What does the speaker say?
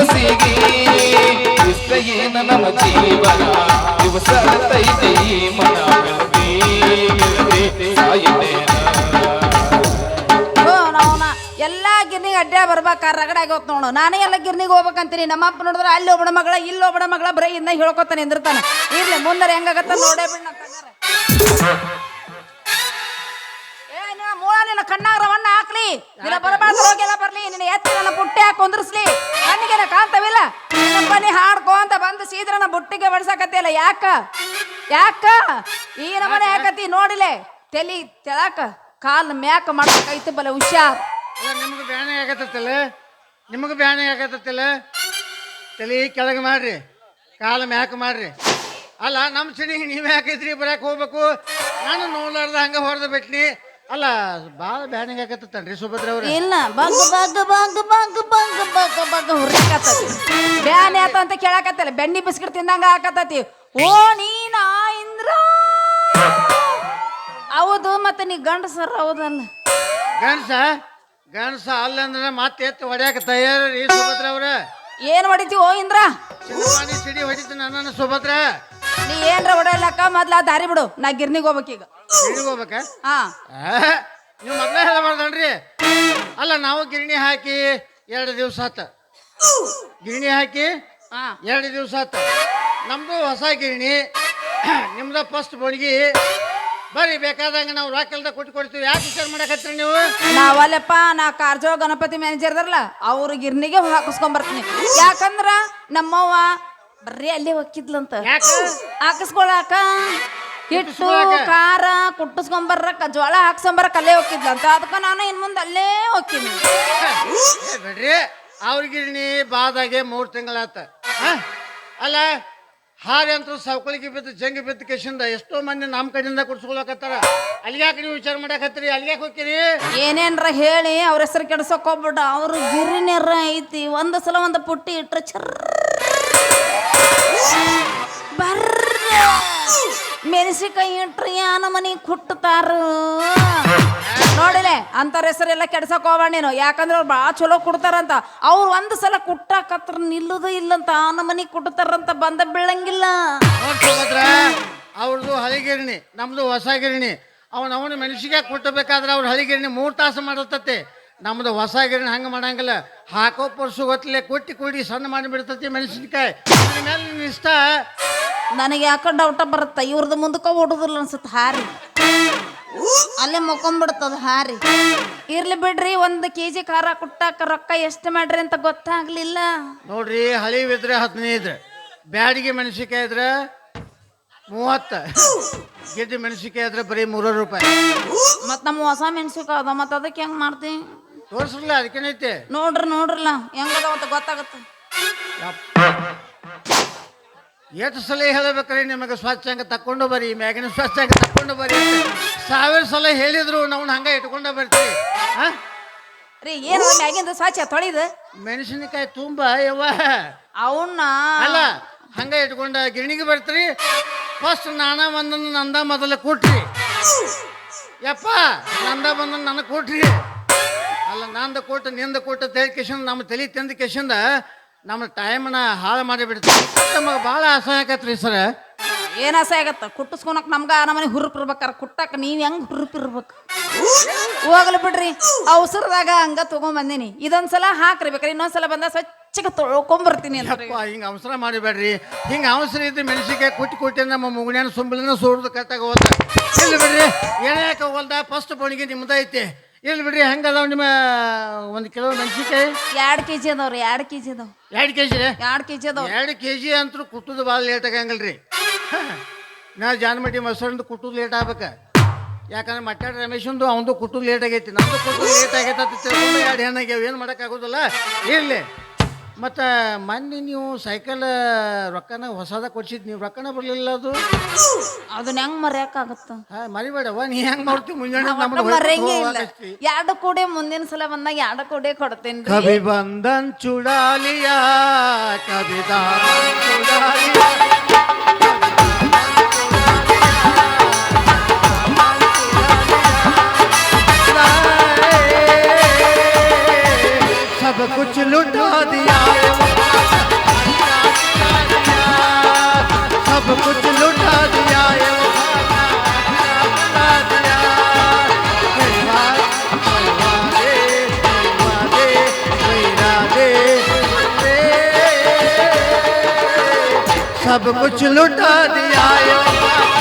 ಮನಸ್ಸಿಗೆ. ಇಷ್ಟ ಏನ ನಮ್ಮ ಜೀವನ ದಿವಸ ತೈತೆ ಮನ ಎಲ್ಲಾ ಗಿರ್ನಿಗೆ ಅಡ್ಡಾಡ್ ಬರ್ಬೇಕಾರ ರಗಡಾಗಿ ಹೋತ್ ನೋಡು. ನಾನೇ ಎಲ್ಲ ಗಿರ್ನಿಗೆ ಹೋಗ್ಬೇಕಂತೀನಿ. ನಮ್ಮ ಅಪ್ಪ ನೋಡಿದ್ರೆ ಅಲ್ಲಿ ಒಬ್ಬನ ಮಗಳ, ಇಲ್ಲಿ ಒಬ್ಬನ ಮಗಳ ಬರೀ ಇನ್ನ ಹೇಳ್ಕೊತಾನೆ, ನಿಂದಿರ್ತಾನ. ಇರ್ಲಿ ಮುಂದೆ ಹೆಂಗಾಗತ್ತ ನೋಡೇ ಬಿಡ್ ಏ ನಿನ್ನ ಮೂಳ ನಿನ್ನ ಕಣ್ಣಾಗ ಹಾಕ್ಲಿ ನಿನ್ನ ಬರಬಾರ್ದು ಹೋಗೆಲ್ಲ ಬರ್ಲಿ. ನಿನ್ನ ಎತ್ತಿ ನನ್ನ ಬುಟ್ಟಿ ಹಾಕಿ ಕುಂದ್ರಿಸ್ಲಿ. ಕಣ್ಣಿಗೆ ಕಾಣ್ತವಿಲ್ಲ? ಬನ್ನಿ ಹಾಡ್ಕೋ ಅಂತ ಬಂದು ನನ್ನ ಬುಟ್ಟಿಗೆ ಬಡ್ಸಕತ್ತಿಲ್ಲ ಯಾಕ? ಯಾಕ? ಈ ನಮ್ಮನೆ ಯಾಕತಿ ನೋಡಿಲೆ? ತಲಿ ತೆಳಕ ಕಾಲ್ ಮ್ಯಾಕ ಮಾಡ್ಬೇಕಾಯ್ತು ಬಲ ಹುಷಾರ್. ನಿಮ್ಗೆ ಬ್ಯಾನೆ ಆಗತ್ತಲ್ಲ ನಿಮಗೆ ಬ್ಯಾನೆ ಆಗತ್ತಲ್ಲ ತಲೆ ಕೆಳಗೆ ಮಾಡ್ರಿ ಕಾಲು ಮ್ಯಾಕ್ ಮಾಡ್ರಿ. ಅಲ್ಲ ನಮ್ಮ ಸಿಡಿ ನೀವು ಯಾಕೈತ್ರಿ ಬರಕ್ಕೆ ಹೋಗ್ಬೇಕು? ನಾನು ನೋಡ್ಲಾರ್ದ ಹಂಗೆ ಹೊಡೆದು ಬಿಟ್ಲಿ ಅಲ್ಲ ಭಾಳ ಬ್ಯಾನೆ ಆಗತ್ತನ್ರಿ ಸುಭದ್ರ ಅವ್ರೆ? ಇಲ್ಲ ಬಂಗ್ ಬಂಗ್ ಬಂಗ್ ಬಂಗ್ ಬಂಗ್ ಬಂಗ್ ಬಂಗ್ ಹುರ್ಲಿಕತ್ತತಿ ಬ್ಯಾನ್ ಆತ ಅಂತ ಕೇಳಕತ್ತಲ್ಲ ಬೆಣ್ಣಿ ಬಿಸ್ಕಿಟ್ ತಿಂದಂಗ ಆಕತ್ತತಿ. ಓ ನೀನ ಇಂದ್ರ! ಹೌದು ಮತ್ತೆ ನೀ ಗಂಡಸರ್ ಹೌದಲ್ಲ ಗಣಸ ಗಣಸ ಅಲ್ಲಂದ್ರೆ ಮತ್ತೆ ಎತ್ತು ಹೊಡ್ಯಾಕ ತಯಾರ ರೀ ಸುಭದ್ರ ಅವ್ರ? ಏನ್ ಹೊಡಿತಿ ಓ ಇಂದ್ರ? ಚಿನ್ನವಾಣಿ ಸಿಡಿ ಹೊಡಿತಿ ನನ್ನ ಸುಭದ್ರ? ನೀ ಏನ್ರ ಹೊಡೆಯಲ್ಲಕ್ಕ ಮೊದ್ಲ ದಾರಿ ಬಿಡು ನಾ ಗಿರ್ನಿಗ್ ಹೋಗ್ಬೇಕೀಗ. ಸಿಡಿಗೆ ಹೋಗ್ಬೇಕ? ಹಾ. ಆ, ನೀವು ಮೊದಲೇ ಹೇಳಬಾರ್ದನ್ರಿ ಅಲ್ಲ ನಾವು ಗಿರಣಿ ಹಾಕಿ ಎರಡು ದಿವಸ ಆತ. ಗಿರಣಿ ಹಾಕಿ ಹಾ. ಎರಡು ದಿವಸ ಆತ. ನಮ್ದು ಹೊಸ ಗಿರಣಿ. ನಿಮ್ದ ಫಸ್ಟ್ ಬೋಣಿಗಿ. ಬರ್ರಿ ಬೇಕಾದಂಗೆ ನಾವು ರೊಕ್ಕ ಕೊಟ್ಟು ಕೊಡ್ತೀವಿ. ಯಾಕೆ ವಿಚಾರ ಮಾಡಕತ್ತೀರಿ ನೀವು? ನಾವಲ್ಲಪ್ಪ ನಾ ಕಾರ್ಜೋ ಗಣಪತಿ ಮ್ಯಾನೇಜರ್ ಅದರಲ್ಲ ಅವ್ರ ಗಿರ್ಣಿಗೆ ಹಾಕಿಸ್ಕೊಂಡ್ ಬರ್ತೀನಿ ಯಾಕಂದ್ರ ನಮ್ಮವ್ವ ಬರ್ರಿ ಅಲ್ಲಿ ಹೋಗಿದ್ಲಂತ ಯಾಕ? ಹಾಕಿಸ್ಕೊಳಕ. ಹಿಟ್ಟು? ಖಾರ ಕುಟ್ಟಿಸ್ಕೊಂಬರ್ರಕ್ಕ ಜೋಳ ಹಾಕ್ಸ್ಕೊಂಬರಕ್ ಅಲ್ಲೇ ಹೋಗಿದ್ಲಂತ ಅದಕ್ಕ ನಾನು ಇನ್ ಮುಂದೆ ಅಲ್ಲೇ ಹೋಗ್ತೀನಿ. ಬಿಡ್ರಿ. ಅವ್ರ ಗಿರಣಿ ಬಾದಾಗೆ ಮೂರು ತಿಂಗಳಾತ? ಅಲ್ಲ ಹಾರಿ ಅಂತ ಸವಕಳಿಗೆ ಬಿದ್ದು ಜಂಗಿ ಬಿದ್ದ ಕೇಶಿಂದ ಎಷ್ಟೋ ಮಂದಿ ನಮ್ಮ ಕಡೆಯಿಂದ ಕುಡ್ಸ್ಕೊಳಕತ್ತಾರ. ಅಲ್ಲಿಗ್ಯಾಕೆ ನೀವು ವಿಚಾರ ಮಾಡಕತ್ತೀರಿ? ಅಲ್ಲಿಗೆ ಹೋಗ್ತೀರಿ? ಏನೇನ್ರ ಹೇಳಿ ಅವ್ರ ಹೆಸರು ಕೆಡ್ಸಕ್ ಹೋಗ್ಬಿಡ ಅವ್ರ ಗಿರಿನೆರ ಐತಿ. ಒಂದು ಸಲ ಒಂದು ಪುಟ್ಟಿ ಇಟ್ರೆ ಚರ್ ಬರ್ರ ಮೆಣಸಿಕಾಯಿ ಇಟ್ರಿ ಅನ್ನ ಮನಿ ಕುಟ್ಟತಾರ ನೋಡಿಲೆ ಅಂತಾರ ಹೆಸರೆಲ್ಲ ಕೆಡ್ಸಕ್ ಹೋಗ್ಬೇಡ ನೀನು. ಯಾಕಂದ್ರೆ ಅವ್ರು ಭಾಳ ಚಲೋ ಕುಡ್ತಾರಂತ. ಅವ್ರು ಒಂದು ಸಲ ಕುಟ್ಟಾಕತ್ರ ನಿಲ್ಲುದು ಇಲ್ಲಂತ ಅನ್ನ ಮನಿ ಕುಟ್ಟತಾರಂತ ಬಂದ ಬೀಳಂಗಿಲ್ಲ. ಅವ್ರದ್ದು ಹಳಿಗಿರಣಿ, ನಮ್ದು ಹೊಸ ಗಿರಣಿ ಅವನ ಅವನ ಮೆಣಸಿಗೆ ಕುಟ್ಟಬೇಕಾದ್ರೆ ಅವ್ರ ಹಳಿಗಿರಣಿ ಮೂರು ತಾಸು ಮಾಡತತ್ತೆ ನಮ್ದು ಹೊಸ ಗಿರಣಿ ಹಂಗೆ ಮಾಡಂಗಿಲ್ಲ. ಹಾಕೋ ಪರ್ಸು ಗೊತ್ತಲೆ ಕೊಟ್ಟಿ ಕೊಡಿ ಸಣ್ಣ ಮಾಡಿಬಿಡ್ತತಿ ಮೆಣಸಿನ್ಕಾಯಿ. ಮೇಲೆ ಇಷ್ಟ ನನಗೆ ಯಾಕೆ ಡೌಟ ಬರುತ್ತ? ಇವ್ರದ್ದು ಮುಂದಕ್ಕೆ ಓಡುದಿಲ್ಲ ಅನ್ಸುತ್ತೆ ಹಾರಿ. ಅಲ್ಲೇ ಮುಕೊಂಬಿಡ್ತದ ಹಾರಿ. ಇರ್ಲಿ ಬಿಡ್ರಿ ಒಂದು ಕೆ ಜಿ ಖಾರ ಕುಟ್ಟಾಕ ರೊಕ್ಕ ಎಷ್ಟು ಮಾಡ್ರಿ ಅಂತ ಗೊತ್ತಾಗ್ಲಿಲ್ಲ. ನೋಡ್ರಿ ಹಳಿ ಬಿದ್ರೆ ಹದಿನೈದು ಬ್ಯಾಡಿಗೆ ಮೆಣಸಿಕಾಯಿ ಇದ್ರೆ ಮೂವತ್ತು ಗಿಡ್ಡಿ ಮೆಣಸಿಕಾಯಿ ಇದ್ರೆ ಬರೀ ಮೂರು ರೂಪಾಯಿ. ಮತ್ ನಮ್ಮ ಹೊಸ ಮೆಣಸಿಕಾಯಿ ಅದ ಮತ್ ಅದಕ್ಕೆ ಹೆಂಗ್ ಮಾಡ್ತಿ? ತೋರ್ಸ್ರಲ್ಲ ಅದಕ್ಕೆ ನೋಡ್ರಿ ನೋಡ್ರಲ್ಲ ಹೆಂಗದ ಅಂತ ಗೊತ್ತಾಗತ್ತ. ಎಷ್ಟು ಸಲ ಹೇಳಬೇಕ್ರಿ ನಿಮಗೆ ಸ್ವಚ್ಛಂಗ ತಕ್ಕೊಂಡು ಬರ್ರಿ ಮ್ಯಾಗಿನ ಸ್ವಚ್ಛಂಗ ತಕ್ಕೊಂಡು ಬರ್ರಿ ಅಂತ. ಸಾವಿರ ಸಲ ಹೇಳಿದ್ರು ನಾವು ಹಂಗೆ ಇಟ್ಕೊಂಡೇ ಬರ್ತೀವಿ. ಹಾಂ ರೀ ಏನು ಮ್ಯಾಗಿಂದ ಸ್ವಚ್ಛ ತೊಳಿದ? ಮೆಣಸಿನಕಾಯಿ ತುಂಬ ಯವ್ವ. ಅವನ್ನ? ಅಲ್ಲ ಹಂಗೆ ಇಟ್ಕೊಂಡ ಗಿರಣಿಗೆ ಬರ್ತೀರಿ. ಫಸ್ಟ್ ನಾನ ಒಂದನ್ನು ನಂದ ಮೊದಲು ಕೊಟ್ರಿ. ಯಪ್ಪ ನಂದ ಬಂದನ್ನು ನನಗೆ ಕೊಟ್ರಿ. ಅಲ್ಲ ನಂದ ಕೊಟ್ಟು ನಿಂದ ಕೊಟ್ಟು ತೇಳಿ ಕಿಶನ್ ನಮ್ಮ ತಲೆ ತಿಂದ ಕಿಶಿಂದ ನಮ್ಮ ಟೈಮ್ನ ಹಾಳು ಮಾಡಿ ಬಿಡ್ತೀವಿ. ನಮಗೆ ಭಾಳ ಅಸಹ್ಯ ಆಕತ್ರಿ ಸರ್. ಏನ್ ಆಸೆ ಆಗತ್ತ? ಕುಟ್ಟಿಸ್ಕೊಳಕ್ ನಮ್ಗ ನಮ್ಮನೆ ಹುರುಪ್ ಇರ್ಬೇಕಾರ. ಕುಟ್ಟಕ್ಕೆ ನೀವ್ ಹೆಂಗ್ ಹುರುಪ್ ಇರ್ಬೇಕು? ಹೋಗ್ಲಿ ಬಿಡ್ರಿ. ಅವಸರದಾಗ ಹಂಗ ತಗೊಂಬಂದಿನಿ ಇದೊಂದ್ಸಲ ಹಾಕ್ರಿ ಬೇಕಾರೆ ಇನ್ನೊಂದ್ಸಲ ಬಂದ ಸ್ವಚ್ಛಗೆ ತೊಳ್ಕೊಂಬರ್ತೀನಿ ಅಂತ ಹಿಂಗೆ ಅವಸರ ಮಾಡಿಬೇಡ್ರಿ ಹಿಂಗೆ ಅವಸರ ಇದ್ದು ಮೆಣಸಿನ್ಕಾಯಿ ಕುಟ್ಟಿ ಕುಟ್ಟಿ ನಮ್ಮ ಮುಗುಣ್ಯಾನ ಸುಂಬಲಿನ ಸುಡ್ದು ಕತ್ತಾಗ ಹೋದ ಇಲ್ಲ ಬಿಡ್ರಿ. ಏನಾಕ ಹೋಲ್ದ ಫಸ್ಟ್ ಬೋಣಿಗೆ ನಿಮ್ದು ಐತಿ. ಇಲ್ಲಿ ಬಿಡ್ರಿ ಹೆಂಗೆ ಅದಾವ ನಿಮ್ಮ ಒಂದು ಕಿಲೋ ಮೆಣಸಿನ್ಕಾಯಿ? ಎರಡ್ ಕೆಜಿ ಅದಾವ್ರಿ ಕೆ ಕೆಜಿ ಅದಾವ್. ಎರಡು ಕೆ ಜಿ ಎರಡ್ ಕೆಜಿ ಅದಾವ್. ಎರಡು ಕೆ ಜಿ ಅಂತೂ ಕುಟ್ಟುದು ಭಾಳ ಲೇಟ್ ಆಗಂಗಿಲ್ಲ ರೀ ನಾ ಜಾನಮಟ್ಟಿ ಮೊಸರಿಂದ ಕುಟ್ಟುದು ಲೇಟ್ ಆಗ್ಬೇಕ. ಯಾಕಂದ್ರೆ ಮಟ್ಟಾಡ ರಮೇಶಂದು ಅವಂದು ಕುಟ್ಟುದು ಲೇಟ್ ಆಗೈತಿ. ನಮ್ದು ಕುಟ್ಟುದು ಲೇಟ್ ಆಗೈತೆ ಅಂತ ತಿಳ್ಕೊಂಡು ಎರಡು ಹೆಣ್ಣಾಗ್ಯಾವ. ಏನು ಮಾಡೋಕ್ಕಾಗೋದಿಲ್ಲ? ಇರಲಿ. ಮತ್ತು ಮೊನ್ನೆ ನೀವು ಸೈಕಲ್ ರೊಕ್ಕನ ಹೊಸದ ಕೊಡ್ಸಿದ್ ನೀವು ರೊಕ್ಕನ ಬರಲಿಲ್ಲ ಅದು? ಅದನ್ನ ಹೆಂಗ್ ಮರ್ಯಾಕಾಗತ್ತ? ಮರಿಬೇಡ ಮರಿಬೇಡವ ನೀ ಹೆಂಗೆ ಮಾಡ್ತೀವಿ ಮುಂಜಾನೆ ಮರ್ಯಂಗೆ ಇಲ್ಲ. ಎರಡು ಕೂಡೆ ಮುಂದಿನ ಸಲ ಬಂದಾಗ ಎರಡು ಕೂಡೆ ಕೊಡ್ತೇನ್ರಿ. ಕವಿ ಬಂದನ್ ಚುಡಾಲಿಯ ಕವಿತಾ ಚುಡಾಲಿಯ. सब कुछ लुटा दिया